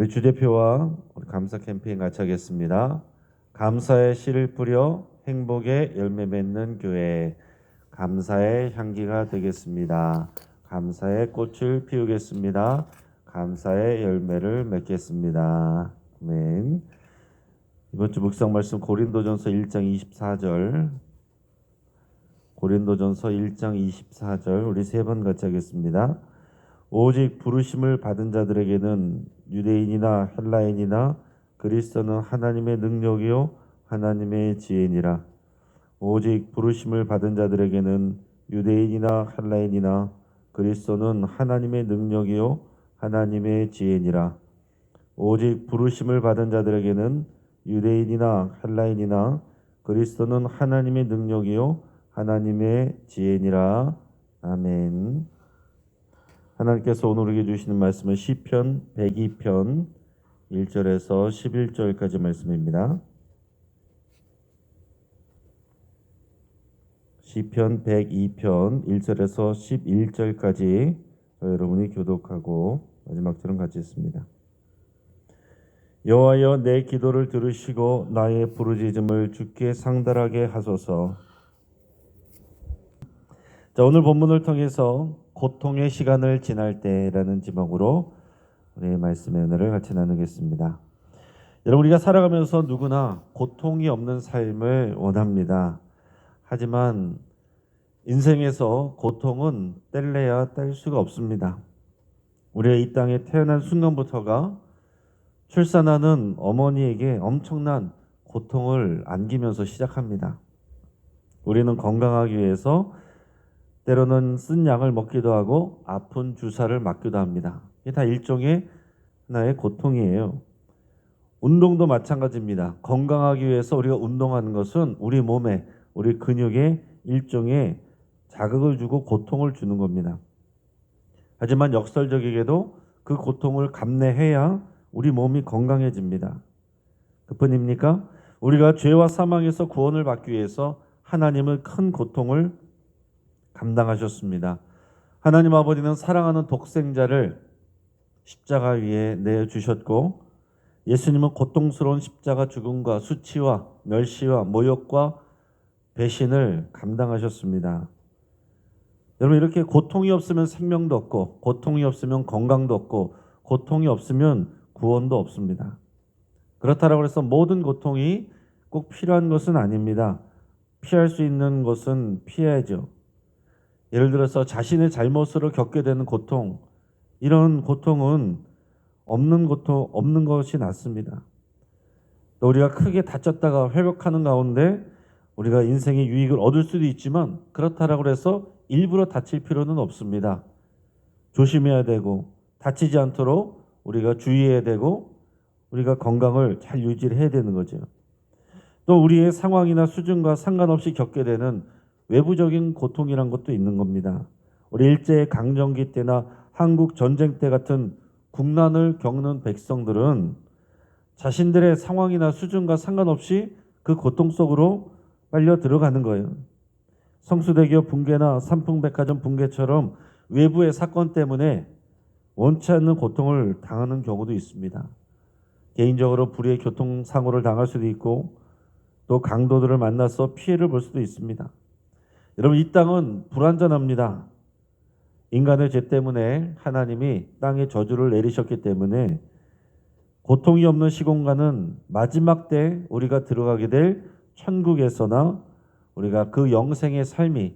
우리 주 대표와 우리 감사 캠페인 같이 하겠습니다. 감사의 씨를 뿌려 행복의 열매 맺는 교회 감사의 향기가 되겠습니다. 감사의 꽃을 피우겠습니다. 감사의 열매를 맺겠습니다. 아멘. 이번 주 묵상 말씀 고린도전서 1장 24절 고린도전서 1장 24절 우리 세 번 같이 하겠습니다. 오직 부르심을 받은 자들에게는 유대인이나 헬라인이나 그리스도는 하나님의 능력이요 하나님의 지혜니라. 오직 부르심을 받은 자들에게는 유대인이나 헬라인이나 그리스도는 하나님의 능력이요 하나님의 지혜니라. 오직 부르심을 받은 자들에게는 유대인이나 헬라인이나 그리스도는 하나님의 능력이요 하나님의 지혜니라. 아멘. 하나님께서 오늘 우리에게 주시는 말씀은 시편 102편 1절에서 11절까지 말씀입니다. 시편 102편 1절에서 11절까지 여러분이 교독하고 마지막 절은 같이 있습니다. 여호와여 내 기도를 들으시고 나의 부르짖음을 주께 상달하게 하소서. 자, 오늘 본문을 통해서 고통의 시간을 지날 때라는 제목으로 우리 말씀의 은혜를 같이 나누겠습니다. 여러분 우리가 살아가면서 누구나 고통이 없는 삶을 원합니다. 하지만 인생에서 고통은 뗄래야 뗄 수가 없습니다. 우리가 이 땅에 태어난 순간부터가 출산하는 어머니에게 엄청난 고통을 안기면서 시작합니다. 우리는 건강하기 위해서 때로는 쓴 약을 먹기도 하고 아픈 주사를 맞기도 합니다. 이게 다 일종의 하나의 고통이에요. 운동도 마찬가지입니다. 건강하기 위해서 우리가 운동하는 것은 우리 몸에 우리 근육에 일종의 자극을 주고 고통을 주는 겁니다. 하지만 역설적이게도 그 고통을 감내해야 우리 몸이 건강해집니다. 그뿐입니까? 우리가 죄와 사망에서 구원을 받기 위해서 하나님은 큰 고통을 감당하셨습니다. 하나님 아버지는 사랑하는 독생자를 십자가 위에 내어 주셨고 예수님은 고통스러운 십자가 죽음과 수치와 멸시와 모욕과 배신을 감당하셨습니다. 여러분 이렇게 고통이 없으면 생명도 없고 고통이 없으면 건강도 없고 고통이 없으면 구원도 없습니다. 그렇다고 해서 모든 고통이 꼭 필요한 것은 아닙니다. 피할 수 있는 것은 피해야죠. 예를 들어서 자신의 잘못으로 겪게 되는 고통, 이런 고통은 없는 고통 없는 것이 낫습니다. 또 우리가 크게 다쳤다가 회복하는 가운데 우리가 인생의 유익을 얻을 수도 있지만 그렇다라고 해서 일부러 다칠 필요는 없습니다. 조심해야 되고 다치지 않도록 우리가 주의해야 되고 우리가 건강을 잘 유지를 해야 되는 거죠. 또 우리의 상황이나 수준과 상관없이 겪게 되는 외부적인 고통이란 것도 있는 겁니다. 우리 일제 강점기 때나 한국 전쟁 때 같은 국난을 겪는 백성들은 자신들의 상황이나 수준과 상관없이 그 고통 속으로 빨려 들어가는 거예요. 성수대교 붕괴나 삼풍백화점 붕괴처럼 외부의 사건 때문에 원치 않는 고통을 당하는 경우도 있습니다. 개인적으로 불의의 교통사고를 당할 수도 있고 또 강도들을 만나서 피해를 볼 수도 있습니다. 여러분 이 땅은 불완전합니다. 인간의 죄 때문에 하나님이 땅에 저주를 내리셨기 때문에 고통이 없는 시공간은 마지막 때 우리가 들어가게 될 천국에서나 우리가 그 영생의 삶이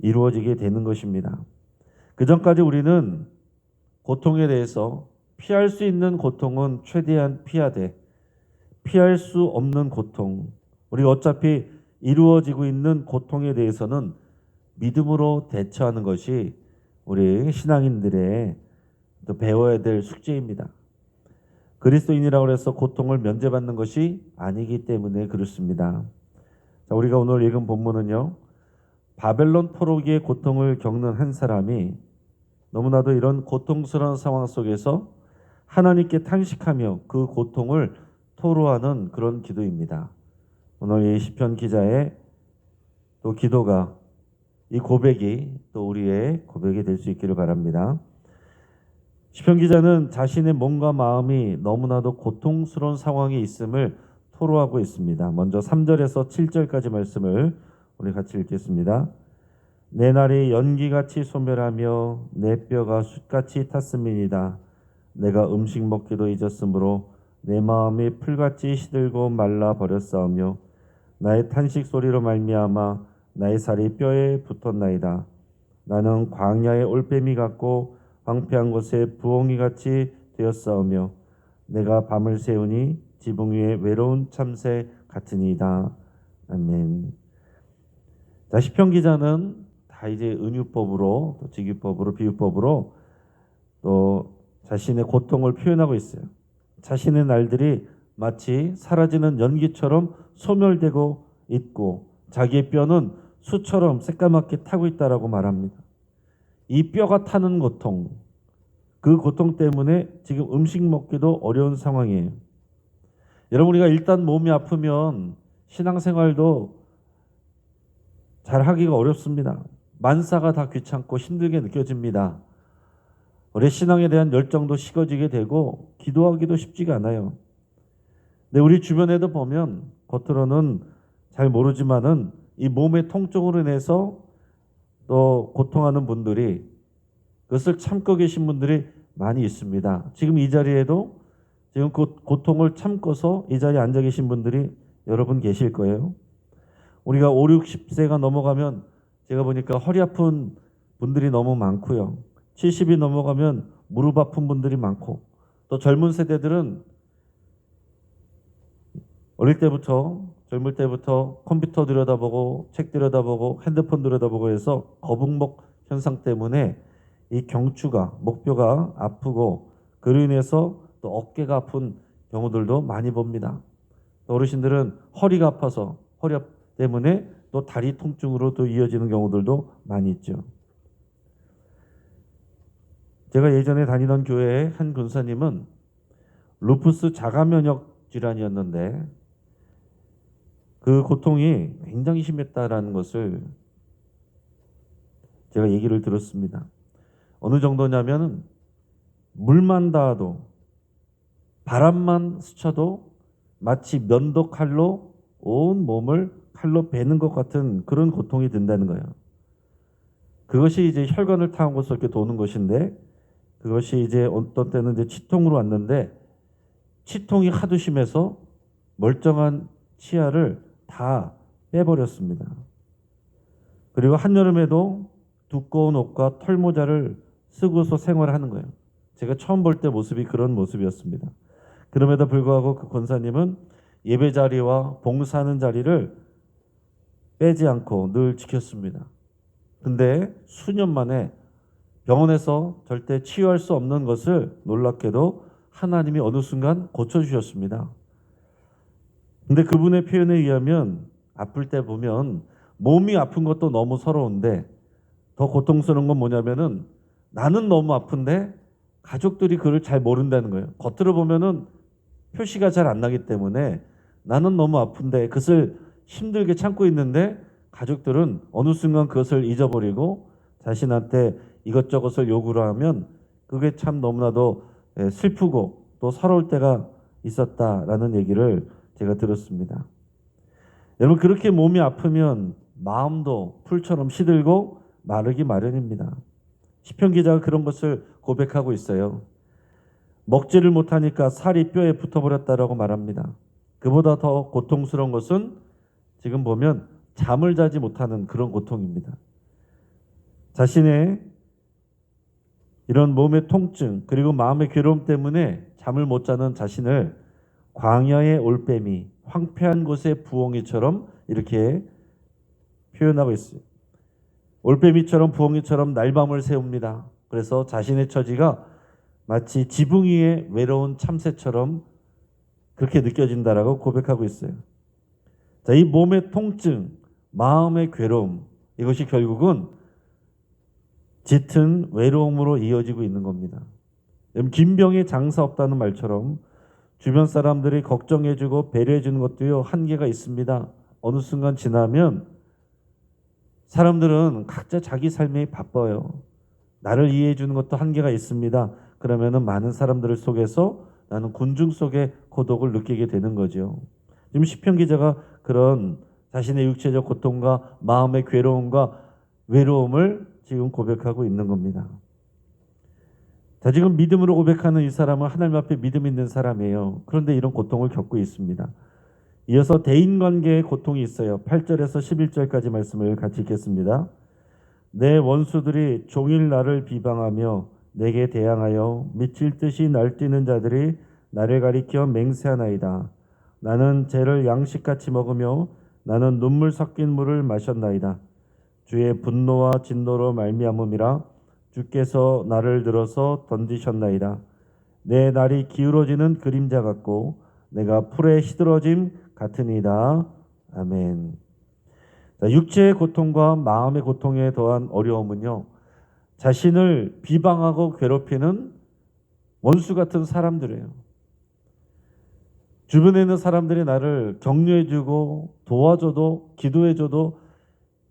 이루어지게 되는 것입니다. 그 전까지 우리는 고통에 대해서 피할 수 있는 고통은 최대한 피하되 피할 수 없는 고통, 우리가 어차피 이루어지고 있는 고통에 대해서는 믿음으로 대처하는 것이 우리 신앙인들의 또 배워야 될 숙제입니다. 그리스도인이라고 해서 고통을 면제받는 것이 아니기 때문에 그렇습니다. 자, 우리가 오늘 읽은 본문은요. 바벨론 포로기의 고통을 겪는 한 사람이 너무나도 이런 고통스러운 상황 속에서 하나님께 탄식하며 그 고통을 토로하는 그런 기도입니다. 오늘 이 시편 기자의 또 기도가 이 고백이 또 우리의 고백이 될 수 있기를 바랍니다. 시편 기자는 자신의 몸과 마음이 너무나도 고통스러운 상황에 있음을 토로하고 있습니다. 먼저 3절에서 7절까지 말씀을 우리 같이 읽겠습니다. 내 날이 연기같이 소멸하며 내 뼈가 숯같이 탔음이니이다. 내가 음식 먹기도 잊었으므로 내 마음이 풀같이 시들고 말라 버렸사오며 나의 탄식 소리로 말미암아 나의 살이 뼈에 붙었나이다. 나는 광야의 올빼미 같고 황폐한 곳에 부엉이 같이 되었사오며 내가 밤을 새우니 지붕 위에 외로운 참새 같으니이다. 아멘. 자 시편 기자는 다 이제 은유법으로 또 직유법으로 비유법으로 또 자신의 고통을 표현하고 있어요. 자신의 날들이 마치 사라지는 연기처럼 소멸되고 있고 자기의 뼈는 수처럼 새까맣게 타고 있다라고 말합니다. 이 뼈가 타는 고통, 그 고통 때문에 지금 음식 먹기도 어려운 상황이에요. 여러분 우리가 일단 몸이 아프면 신앙생활도 잘 하기가 어렵습니다. 만사가 다 귀찮고 힘들게 느껴집니다. 우리 신앙에 대한 열정도 식어지게 되고 기도하기도 쉽지가 않아요. 근데 우리 주변에도 보면 겉으로는 잘 모르지만은 이 몸의 통증으로 인해서 또 고통하는 분들이 그것을 참고 계신 분들이 많이 있습니다. 지금 이 자리에도 지금 그 고통을 참고서 이 자리에 앉아 계신 분들이 여러분 계실 거예요. 우리가 5, 60세가 넘어가면 제가 보니까 허리 아픈 분들이 너무 많고요. 70이 넘어가면 무릎 아픈 분들이 많고 또 젊은 세대들은 어릴 때부터 젊을 때부터 컴퓨터 들여다보고 책 들여다보고 핸드폰 들여다보고 해서 거북목 현상 때문에 이 경추가 목뼈가 아프고 그로 인해서 또 어깨가 아픈 경우들도 많이 봅니다. 또 어르신들은 허리가 아파서 허리 때문에 또 다리 통증으로 또 이어지는 경우들도 많이 있죠. 제가 예전에 다니던 교회의 한 군사님은 루푸스 자가 면역 질환이었는데 그 고통이 굉장히 심했다라는 것을 제가 얘기를 들었습니다. 어느 정도냐면은 물만 닿아도 바람만 스쳐도 마치 면도 칼로 온 몸을 칼로 베는 것 같은 그런 고통이 든다는 거예요. 그것이 이제 혈관을 타고서 이렇게 도는 것인데 그것이 이제 어떤 때는 이제 치통으로 왔는데 치통이 하도 심해서 멀쩡한 치아를 다 빼버렸습니다. 그리고 한여름에도 두꺼운 옷과 털모자를 쓰고서 생활하는 거예요. 제가 처음 볼 때 모습이 그런 모습이었습니다. 그럼에도 불구하고 그 권사님은 예배 자리와 봉사하는 자리를 빼지 않고 늘 지켰습니다. 근데 수년 만에 병원에서 절대 치유할 수 없는 것을 놀랍게도 하나님이 어느 순간 고쳐주셨습니다. 근데 그분의 표현에 의하면 아플 때 보면 몸이 아픈 것도 너무 서러운데 더 고통스러운 건 뭐냐면은 나는 너무 아픈데 가족들이 그걸 잘 모른다는 거예요. 겉으로 보면은 표시가 잘 안 나기 때문에 나는 너무 아픈데 그것을 힘들게 참고 있는데 가족들은 어느 순간 그것을 잊어버리고 자신한테 이것저것을 요구를 하면 그게 참 너무나도 예, 슬프고 또 서러울 때가 있었다라는 얘기를 제가 들었습니다. 여러분 그렇게 몸이 아프면 마음도 풀처럼 시들고 마르기 마련입니다. 시편 기자가 그런 것을 고백하고 있어요. 먹지를 못하니까 살이 뼈에 붙어버렸다라고 말합니다. 그보다 더 고통스러운 것은 지금 보면 잠을 자지 못하는 그런 고통입니다. 자신의 이런 몸의 통증 그리고 마음의 괴로움 때문에 잠을 못 자는 자신을 광야의 올빼미, 황폐한 곳의 부엉이처럼 이렇게 표현하고 있어요. 올빼미처럼 부엉이처럼 날밤을 세웁니다. 그래서 자신의 처지가 마치 지붕 위에 외로운 참새처럼 그렇게 느껴진다라고 고백하고 있어요. 자, 이 몸의 통증, 마음의 괴로움, 이것이 결국은 짙은 외로움으로 이어지고 있는 겁니다. 김병에 장사 없다는 말처럼 주변 사람들이 걱정해주고 배려해주는 것도요 한계가 있습니다. 어느 순간 지나면 사람들은 각자 자기 삶에 바빠요. 나를 이해해주는 것도 한계가 있습니다. 그러면은 많은 사람들 속에서 나는 군중 속의 고독을 느끼게 되는 거죠. 지금 시편 기자가 그런 자신의 육체적 고통과 마음의 괴로움과 외로움을 지금 고백하고 있는 겁니다. 자, 지금 믿음으로 고백하는 이 사람은 하나님 앞에 믿음 있는 사람이에요. 그런데 이런 고통을 겪고 있습니다. 이어서 대인 관계의 고통이 있어요. 8절에서 11절까지 말씀을 같이 읽겠습니다. 내 원수들이 종일 나를 비방하며 내게 대항하여 미칠 듯이 날뛰는 자들이 나를 가리켜 맹세하나이다. 나는 죄를 양식같이 먹으며 나는 눈물 섞인 물을 마셨나이다. 주의 분노와 진노로 말미암음이라 주께서 나를 들어서 던지셨나이다. 내 날이 기울어지는 그림자 같고 내가 풀에 시들어짐 같으니이다. 아멘. 자, 육체의 고통과 마음의 고통에 더한 어려움은요. 자신을 비방하고 괴롭히는 원수 같은 사람들이에요. 주변에 있는 사람들이 나를 격려해주고 도와줘도 기도해줘도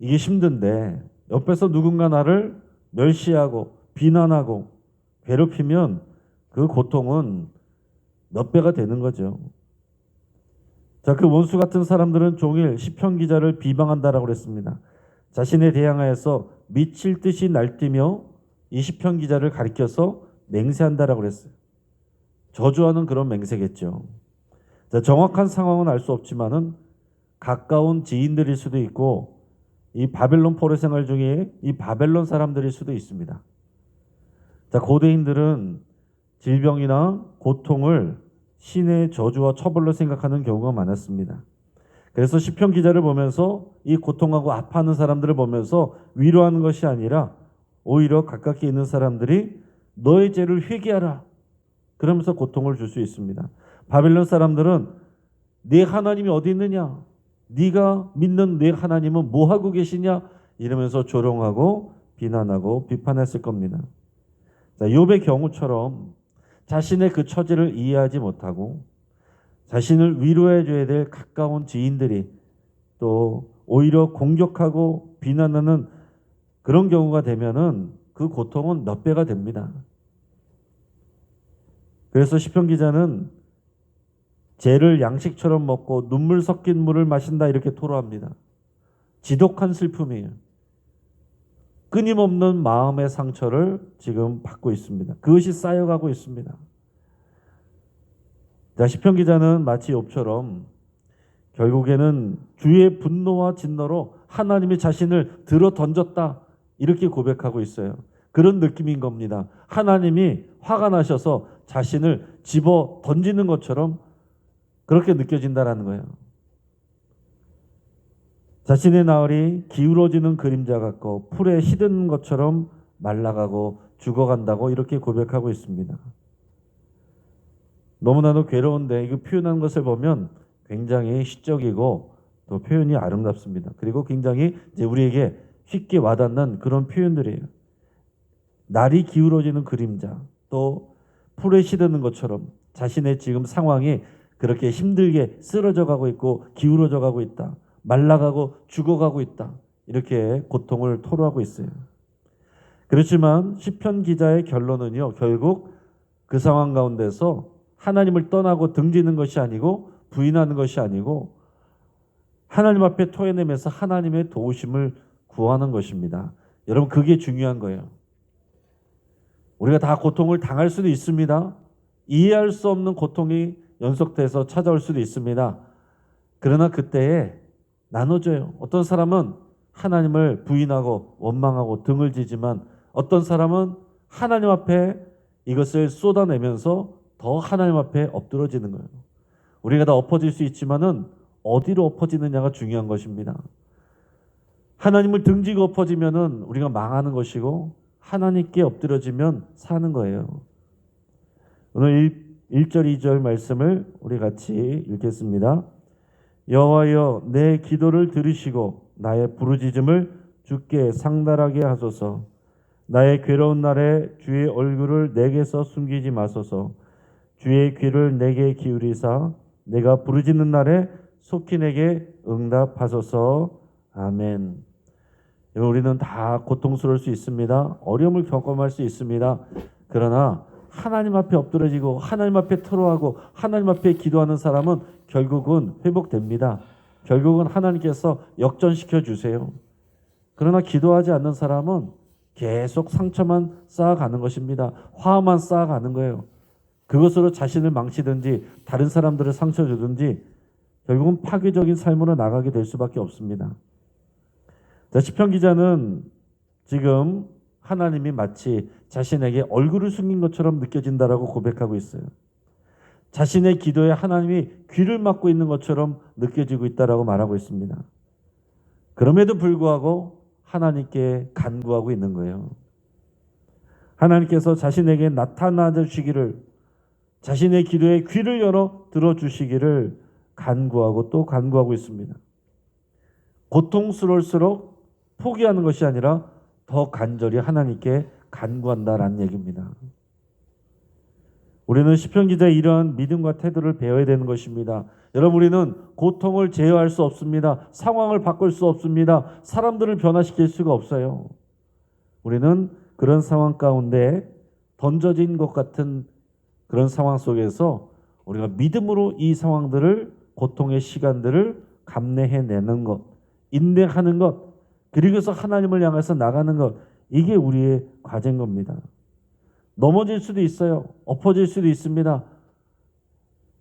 이게 힘든데 옆에서 누군가 나를 멸시하고 비난하고 괴롭히면 그 고통은 몇 배가 되는 거죠. 자, 그 원수 같은 사람들은 종일 시편 기자를 비방한다라고 그랬습니다. 자신에 대항하여서 미칠 듯이 날뛰며 이 시편 기자를 가리켜서 맹세한다라고 그랬어요. 저주하는 그런 맹세겠죠. 자, 정확한 상황은 알 수 없지만은 가까운 지인들일 수도 있고 이 바벨론 포로 생활 중에 이 바벨론 사람들일 수도 있습니다. 자, 고대인들은 질병이나 고통을 신의 저주와 처벌로 생각하는 경우가 많았습니다. 그래서 시편 기자를 보면서 이 고통하고 아파하는 사람들을 보면서 위로하는 것이 아니라 오히려 가깝게 있는 사람들이 너의 죄를 회개하라. 그러면서 고통을 줄 수 있습니다. 바벨론 사람들은 네 하나님이 어디 있느냐? 네가 믿는 내 하나님은 뭐 하고 계시냐? 이러면서 조롱하고 비난하고 비판했을 겁니다. 자, 욥의 경우처럼 자신의 그 처지를 이해하지 못하고 자신을 위로해 줘야 될 가까운 지인들이 또 오히려 공격하고 비난하는 그런 경우가 되면은 그 고통은 몇 배가 됩니다. 그래서 시편 기자는 죄를 양식처럼 먹고 눈물 섞인 물을 마신다 이렇게 토로합니다. 지독한 슬픔이에요. 끊임없는 마음의 상처를 지금 받고 있습니다. 그것이 쌓여가고 있습니다. 자, 시편 기자는 마치 욥처럼 결국에는 주의 분노와 진노로 하나님이 자신을 들어 던졌다 이렇게 고백하고 있어요. 그런 느낌인 겁니다. 하나님이 화가 나셔서 자신을 집어 던지는 것처럼 그렇게 느껴진다라는 거예요. 자신의 나흘이 기울어지는 그림자 같고 풀에 시든 것처럼 말라가고 죽어간다고 이렇게 고백하고 있습니다. 너무나도 괴로운데 이거 표현한 것을 보면 굉장히 시적이고 또 표현이 아름답습니다. 그리고 굉장히 이제 우리에게 쉽게 와닿는 그런 표현들이에요. 날이 기울어지는 그림자, 또 풀에 시드는 것처럼 자신의 지금 상황이 그렇게 힘들게 쓰러져 가고 있고 기울어져 가고 있다. 말라가고 죽어가고 있다. 이렇게 고통을 토로하고 있어요. 그렇지만 시편 기자의 결론은요. 결국 그 상황 가운데서 하나님을 떠나고 등지는 것이 아니고 부인하는 것이 아니고 하나님 앞에 토해내면서 하나님의 도우심을 구하는 것입니다. 여러분 그게 중요한 거예요. 우리가 다 고통을 당할 수도 있습니다. 이해할 수 없는 고통이 연속돼서 찾아올 수도 있습니다. 그러나 그때에 나눠져요. 어떤 사람은 하나님을 부인하고 원망하고 등을 지지만 어떤 사람은 하나님 앞에 이것을 쏟아내면서 더 하나님 앞에 엎드러지는 거예요. 우리가 다 엎어질 수 있지만은 어디로 엎어지느냐가 중요한 것입니다. 하나님을 등지고 엎어지면은 우리가 망하는 것이고 하나님께 엎드려지면 사는 거예요. 오늘 1, 절 2절 말씀을 우리 같이 읽겠습니다. 여호와여 내 기도를 들으시고 나의 부르짖음을 주께 상달하게 하소서. 나의 괴로운 날에 주의 얼굴을 내게서 숨기지 마소서. 주의 귀를 내게 기울이사 내가 부르짖는 날에 속히 내게 응답하소서. 아멘. 우리는 다 고통스러울 수 있습니다. 어려움을 경험할 수 있습니다. 그러나 하나님 앞에 엎드려지고 하나님 앞에 토로하고 하나님 앞에 기도하는 사람은 결국은 회복됩니다. 결국은 하나님께서 역전시켜 주세요. 그러나 기도하지 않는 사람은 계속 상처만 쌓아가는 것입니다. 화만 쌓아가는 거예요. 그것으로 자신을 망치든지 다른 사람들을 상처 주든지 결국은 파괴적인 삶으로 나가게 될 수밖에 없습니다. 자, 시편 기자는 지금 하나님이 마치 자신에게 얼굴을 숨긴 것처럼 느껴진다라고 고백하고 있어요. 자신의 기도에 하나님이 귀를 막고 있는 것처럼 느껴지고 있다라고 말하고 있습니다. 그럼에도 불구하고 하나님께 간구하고 있는 거예요. 하나님께서 자신에게 나타나 주시기를 자신의 기도에 귀를 열어 들어 주시기를 간구하고 또 간구하고 있습니다. 고통스러울수록 포기하는 것이 아니라 더 간절히 하나님께 간구한다라는 얘기입니다. 우리는 시편 기자의 이러한 믿음과 태도를 배워야 되는 것입니다. 여러분 우리는 고통을 제어할 수 없습니다. 상황을 바꿀 수 없습니다. 사람들을 변화시킬 수가 없어요. 우리는 그런 상황 가운데 던져진 것 같은 그런 상황 속에서 우리가 믿음으로 이 상황들을 고통의 시간들을 감내해내는 것, 인내하는 것, 그리고서 하나님을 향해서 나가는 것, 이게 우리의 과제인 겁니다. 넘어질 수도 있어요. 엎어질 수도 있습니다.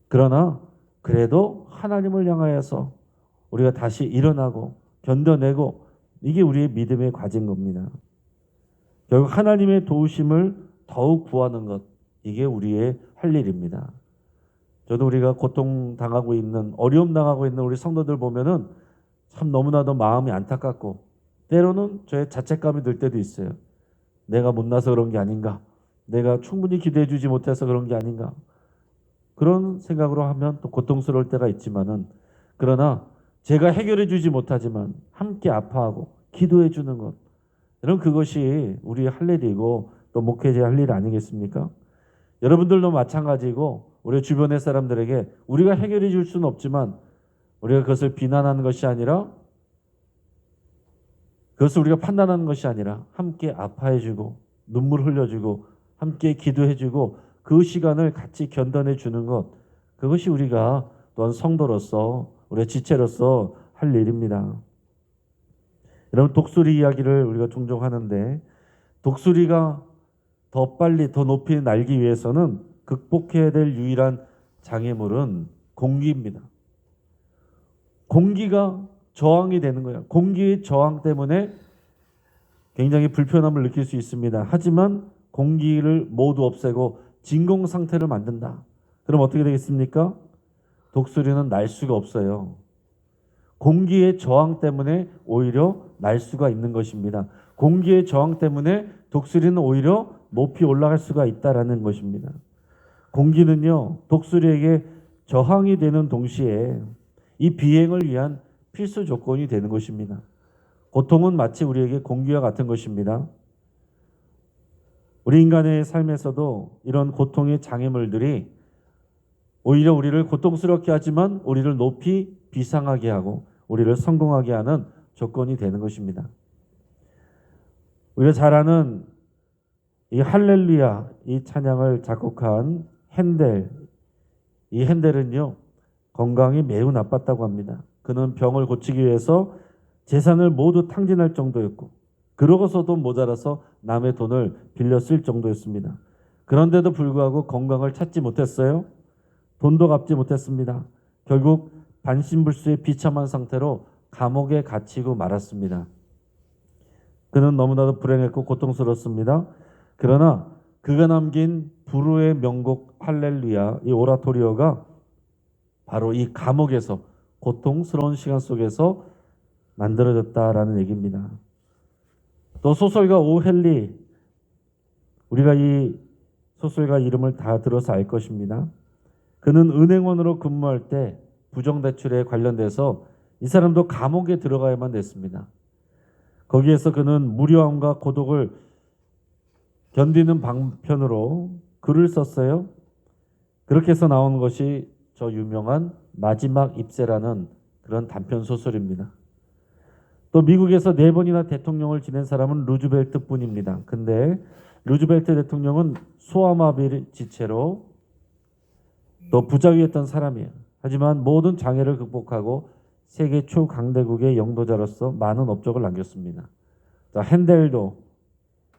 그러나 그래도 하나님을 향하여서 우리가 다시 일어나고 견뎌내고 이게 우리의 믿음의 과제인 겁니다. 결국 하나님의 도우심을 더욱 구하는 것 이게 우리의 할 일입니다. 저도 우리가 고통 당하고 있는 어려움 당하고 있는 우리 성도들 보면은 참 너무나도 마음이 안타깝고 때로는 저의 자책감이 들 때도 있어요. 내가 못나서 그런 게 아닌가? 내가 충분히 기대해 주지 못해서 그런 게 아닌가? 그런 생각으로 하면 또 고통스러울 때가 있지만은 그러나 제가 해결해 주지 못하지만 함께 아파하고 기도해 주는 것 이런 그것이 우리의 할 일이고 또 목회자의 할일 아니겠습니까? 여러분들도 마찬가지고 우리 주변의 사람들에게 우리가 해결해 줄 수는 없지만 우리가 그것을 비난하는 것이 아니라 그것을 우리가 판단하는 것이 아니라 함께 아파해 주고 눈물 흘려 주고 함께 기도해 주고 그 시간을 같이 견뎌내 주는 것 그것이 우리가 또한 성도로서 우리의 지체로서 할 일입니다. 여러분 독수리 이야기를 우리가 종종 하는데 독수리가 더 빨리 더 높이 날기 위해서는 극복해야 될 유일한 장애물은 공기입니다. 공기가 저항이 되는 거예요. 공기의 저항 때문에 굉장히 불편함을 느낄 수 있습니다. 하지만 공기를 모두 없애고 진공 상태를 만든다. 그럼 어떻게 되겠습니까? 독수리는 날 수가 없어요. 공기의 저항 때문에 오히려 날 수가 있는 것입니다. 공기의 저항 때문에 독수리는 오히려 높이 올라갈 수가 있다라는 것입니다. 공기는요, 독수리에게 저항이 되는 동시에 이 비행을 위한 필수 조건이 되는 것입니다. 고통은 마치 우리에게 공기와 같은 것입니다. 우리 인간의 삶에서도 이런 고통의 장애물들이 오히려 우리를 고통스럽게 하지만 우리를 높이 비상하게 하고 우리를 성공하게 하는 조건이 되는 것입니다. 우리가 잘 아는 이 할렐루야 이 찬양을 작곡한 핸델 이 핸델은요 건강이 매우 나빴다고 합니다. 그는 병을 고치기 위해서 재산을 모두 탕진할 정도였고 그러고서도 모자라서 남의 돈을 쓸 정도였습니다. 그런데도 불구하고 건강을 찾지 못했어요. 돈도 갚지 못했습니다. 결국 반신불수의 비참한 상태로 감옥에 갇히고 말았습니다. 그는 너무나도 불행했고 고통스럽습니다. 그러나 그가 남긴 불후의 명곡 할렐루야 이 오라토리오가 바로 이 감옥에서 고통스러운 시간 속에서 만들어졌다라는 얘기입니다. 또 소설가 오헬리 우리가 이 소설가 이름을 다 들어서 알 것입니다. 그는 은행원으로 근무할 때 부정대출에 관련돼서 이 사람도 감옥에 들어가야만 됐습니다. 거기에서 그는 무료함과 고독을 견디는 방편으로 글을 썼어요. 그렇게 해서 나온 것이 저 유명한 마지막 입세라는 그런 단편 소설입니다. 또 미국에서 네 번이나 대통령을 지낸 사람은 루즈벨트 뿐입니다. 근데 루즈벨트 대통령은 소아마비 지체로 또 부자위했던 사람이에요. 하지만 모든 장애를 극복하고 세계 초강대국의 영도자로서 많은 업적을 남겼습니다. 자, 핸델도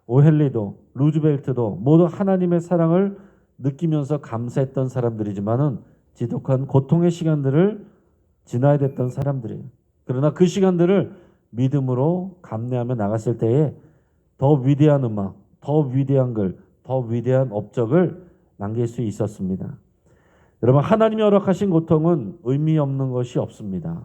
오헬리도 루즈벨트도 모두 하나님의 사랑을 느끼면서 감사했던 사람들이지만은 지독한 고통의 시간들을 지나야 됐던 사람들이에요. 그러나 그 시간들을 믿음으로 감내하며 나갔을 때에 더 위대한 음악, 더 위대한 글, 더 위대한 업적을 남길 수 있었습니다. 여러분 하나님이 허락하신 고통은 의미 없는 것이 없습니다.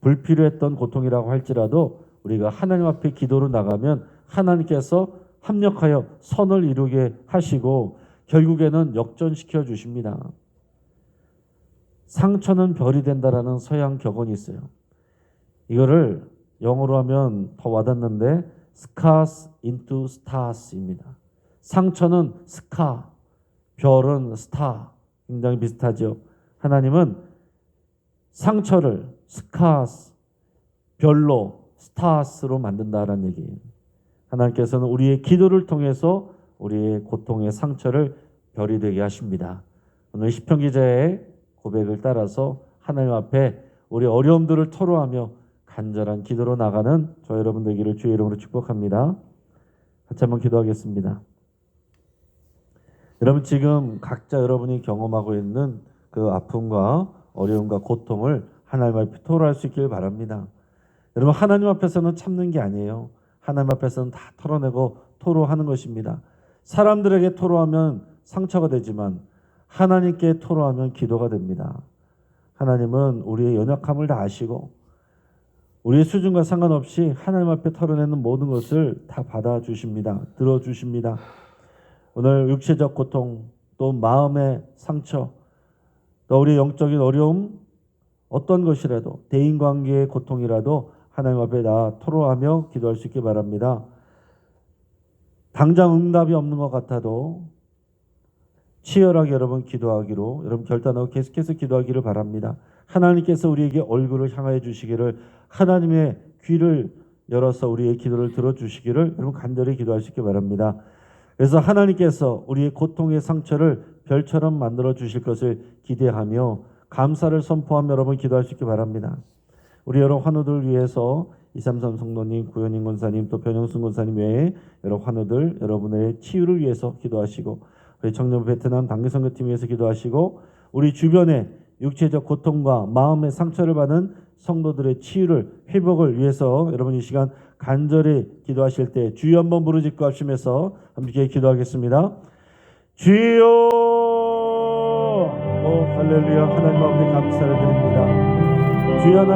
불필요했던 고통이라고 할지라도 우리가 하나님 앞에 기도로 나가면 하나님께서 합력하여 선을 이루게 하시고 결국에는 역전시켜 주십니다. 상처는 별이 된다라는 서양 격언이 있어요. 이거를 영어로 하면 더 와닿는데 scars into stars입니다. 상처는 스카, 별은 스타. 굉장히 비슷하죠. 하나님은 상처를 스카스, 별로 스타스로 만든다라는 얘기예요. 하나님께서는 우리의 기도를 통해서 우리의 고통의 상처를 별이 되게 하십니다. 오늘 시편 기자의 고백을 따라서 하나님 앞에 우리 어려움들을 토로하며 간절한 기도로 나가는 저 여러분 되기를 주의 이름으로 축복합니다. 같이 한번 기도하겠습니다. 여러분 지금 각자 여러분이 경험하고 있는 그 아픔과 어려움과 고통을 하나님 앞에 토로할 수 있길 바랍니다. 여러분 하나님 앞에서는 참는 게 아니에요. 하나님 앞에서는 다 털어내고 토로하는 것입니다. 사람들에게 토로하면 상처가 되지만 하나님께 토로하면 기도가 됩니다. 하나님은 우리의 연약함을 다 아시고 우리의 수준과 상관없이 하나님 앞에 털어내는 모든 것을 다 받아주십니다. 들어주십니다. 오늘 육체적 고통, 또 마음의 상처, 또 우리 영적인 어려움, 어떤 것이라도 대인 관계의 고통이라도 하나님 앞에 다 토로하며 기도할 수 있기 바랍니다. 당장 응답이 없는 것 같아도 치열하게 여러분 기도하기로 여러분 결단하고 계속해서 기도하기를 바랍니다. 하나님께서 우리에게 얼굴을 향하여 주시기를 하나님의 귀를 열어서 우리의 기도를 들어주시기를 여러분 간절히 있기 바랍니다. 그래서 하나님께서 우리의 고통의 상처를 별처럼 만들어 주실 것을 기대하며 감사를 선포하며 여러분 있기 바랍니다. 우리 여러 환우들 위해서 이삼삼 성도님, 구현인 권사님, 또 변영순 권사님 외에 여러 환우들 여러분의 치유를 위해서 기도하시고 우리 청년 베트남 단계선교팀 위해서 기도하시고 우리 주변에 육체적 고통과 마음의 상처를 받은 성도들의 치유를 회복을 위해서 여러분 이 시간 간절히 기도하실 때 주여 한번 부르짖고 하시면서 함께 기도하겠습니다. 주여 오 할렐루야 하나님 앞에 감사를 드립니다. 주여 하나